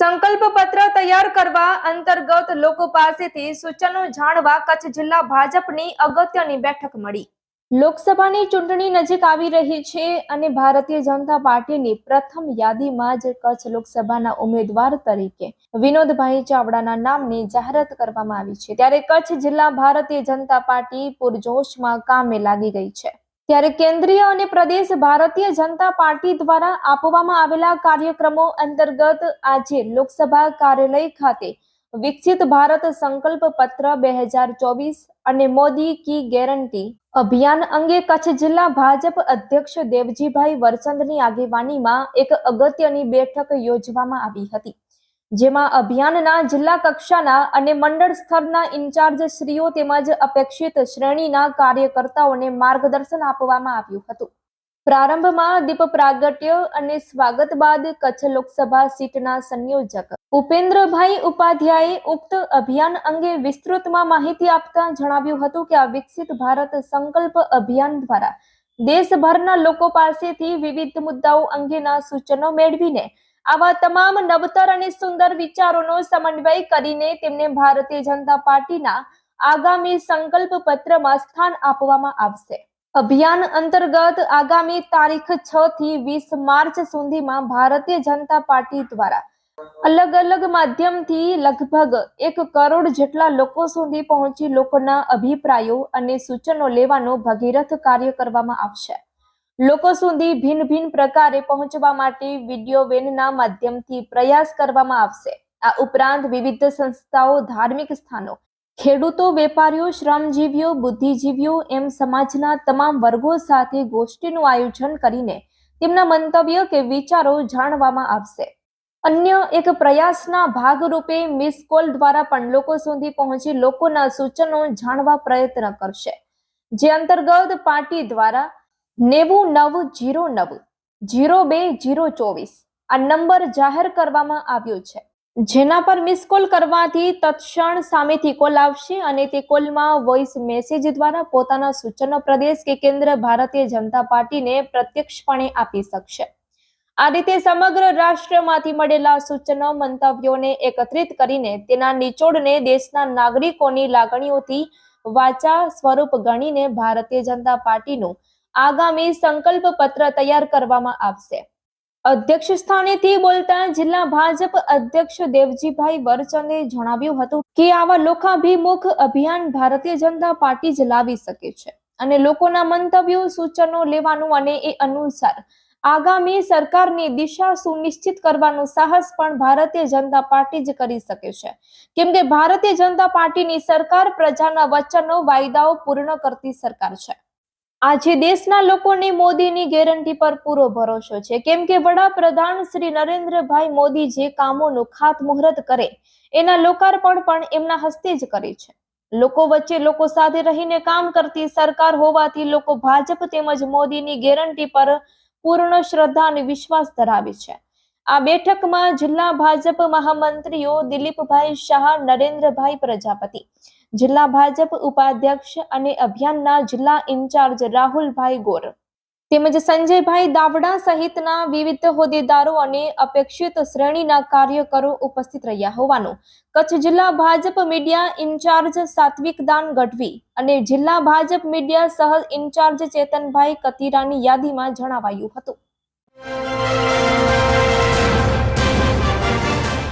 સંકલ્પ પત્ર તૈયાર કરવા અંતર્ગત લોકો પાસેથી સૂચનો જાણવા કચ્છ જિલ્લા ભાજપની અગત્યની બેઠક મળી. લોકસભાની ચૂંટણી નજીક આવી રહી છે અને ભારતીય જનતા પાર્ટીની પ્રથમ યાદીમાં જ કચ્છ લોકસભાના ઉમેદવાર તરીકે વિનોદભાઈ ચાવડાના નામની જાહેરાત કરવામાં આવી છે. ત્યારે કચ્છ જિલ્લા ભારતીય જનતા પાર્ટી પૂરજોશમાં કામે લાગી ગઈ છે. ત્યારે કેન્દ્રીય અને પ્રદેશ ભારતીય જનતા પાર્ટી દ્વારા આપવામાં આવેલા કાર્યક્રમો અંતર્ગત આજે લોકસભા કાર્યાલય ખાતે વિકસિત ભારત સંકલ્પ પત્ર બે હજાર ચોવીસ અને મોદી કી ગેરંટી અભિયાન અંગે કચ્છ જિલ્લા ભાજપ અધ્યક્ષ દેવજીભાઈ વરચંદની આગેવાનીમાં એક અગત્યની બેઠક યોજવામાં આવી હતી. જેમાં અભિયાનના જિલ્લા કક્ષાના અને મંડળ સ્તરના ઇન્ચાર્જ શ્રીઓ તેમજ અપેક્ષિત શ્રેણીના કાર્યકર્તાઓને માર્ગદર્શન આપવામાં આવ્યું હતું. પ્રારંભમાં દીપ પ્રાગટ્ય અને સ્વાગત બાદ કચ્છ લોકસભા સીટના સંયોજક ઉપેન્દ્રભાઈ ઉપાધ્યાયે ઉક્ત અભિયાન અંગે વિસ્તૃતમાં માહિતી આપતા જણાવ્યું હતું કે આ વિકસિત ભારત સંકલ્પ અભિયાન દ્વારા દેશભરના લોકો પાસેથી વિવિધ મુદ્દાઓ અંગેના સૂચનો મેળવીને આવા તમામ નવતર અને સુંદર વિચારોનો સમન્વય કરીને તેમને ભારતીય જનતા પાર્ટીના આગામી સંકલ્પ પત્રમાં સ્થાન આપવામાં આવશે. અભિયાન અંતર્ગત આગામી તારીખ છ થી વીસ માર્ચ સુધીમાં ભારતીય જનતા પાર્ટી દ્વારા અલગ અલગ માધ્યમથી લગભગ એક કરોડ જેટલા લોકો સુધી પહોંચી લોકોના અભિપ્રાયો અને સૂચનો લેવાનો ભગીરથ કાર્ય કરવામાં આવશે. લોકો સુધી ભિન્ન ભિન્ન પ્રકારે પહોંચવા માટે વીડિયો વેનના માધ્યમથી પ્રયાસ કરવામાં આવશે. આ ઉપરાંત વિવિધ સંસ્થાઓ, ધાર્મિક સ્થાનો, ખેડૂતો, વેપારીઓ, શ્રમજીવીઓ, બુદ્ધિજીવીઓ એમ સમાજના તમામ વર્ગો સાથે ગોષ્ઠીનું આયોજન કરીને તેમના મંતવ્ય કે વિચારો જાણવામાં આવશે. અન્ય એક પ્રયાસના ભાગરૂપે મિસ કોલ દ્વારા પણ લોકો સુધી પહોંચી લોકોના સૂચનો જાણવા પ્રયત્ન કરશે. જે અંતર્ગત પાર્ટી દ્વારા નેવું નવ જીરો નવ, જીરો બે જીરો ચોવીસ આ નંબર જાહેર કરવામાં આવ્યો છે. જેના પર મિસ કોલ કરવાથી તત્ક્ષણ સામેથી કોલ આવશે અને તે કોલમાં વોઇસ મેસેજ દ્વારા પોતાના સૂચનો પ્રદેશ કે કેન્દ્ર ભારતીય જનતા પાર્ટીને પ્રત્યક્ષપણે આપી શકશે. આ રીતે સમગ્ર રાષ્ટ્રમાંથી મળેલા સૂચનો, મંતવ્યોને એકત્રિત કરીને તેના નિચોડને દેશના નાગરિકોની લાગણીઓથી વાચા સ્વરૂપ ગણીને ભારતીય જનતા પાર્ટીનું આગામી સંકલ્પ પત્ર તૈયાર કરવામાં આવશે. અધ્યક્ષ સ્થાનેથી બોલતા જિલ્લા ભાજપ અધ્યક્ષ દેવજીભાઈ વરચંદે જણાવ્યું હતું કે આવા લોકાભિમુખ અભિયાન ભારતીય જનતા પાર્ટી જ લાવી શકે છે અને લોકોના મંતવ્યો, સૂચનો લેવાનું અને એ અનુસાર આગામી સરકારની દિશા સુનિશ્ચિત કરવાનું સાહસ પણ ભારતીય જનતા પાર્ટી જ કરી શકે છે. કેમ કે ભારતીય જનતા પાર્ટીની સરકાર પ્રજાના વચનો, વાયદાઓ પૂર્ણ કરતી સરકાર છે. આજે દેશના લોકોને મોદીની ગેરંટી પર પૂરો ભરોસો છે. કેમ કે વડાપ્રધાન શ્રી નરેન્દ્રભાઈ મોદી જે કામોનું ખાતમુહૂર્ત કરે, એના લોકાર્પણ પણ એમના હસ્તે જ કરે છે. લોકો વચ્ચે લોકો સાથે રહીને કામ કરતી સરકાર હોવાથી લોકો ભાજપ તેમજ મોદીની ગેરંટી પર પૂર્ણ શ્રદ્ધા અને વિશ્વાસ ધરાવે છે. આ બેઠકમાં જિલ્લા ભાજપ મહામંત્રીઓ દિલીપભાઈ શાહ, નરેન્દ્રભાઈ પ્રજાપતિ જિલ્લા ભાજપ ઉપાધ્યક્ષ અને અભિયાનના જિલ્લા ઇન્ચાર્જ રાહુલભાઈ ગોર. તેમજ સંજયભાઈ દાવડા સહિતના વિવિધ હોદ્દેદારો અને અપેક્ષિત શ્રેણીના કાર્યકરો ઉપસ્થિત રહ્યા હોવાનું કચ્છ જિલ્લા ભાજપ મીડિયા ઇન્ચાર્જ સાત્વિક દાન ગઢવી અને જિલ્લા ભાજપ મીડિયા સહ ઇન્ચાર્જ ચેતનભાઈ કતીરાની યાદીમાં જણાવાયું હતું.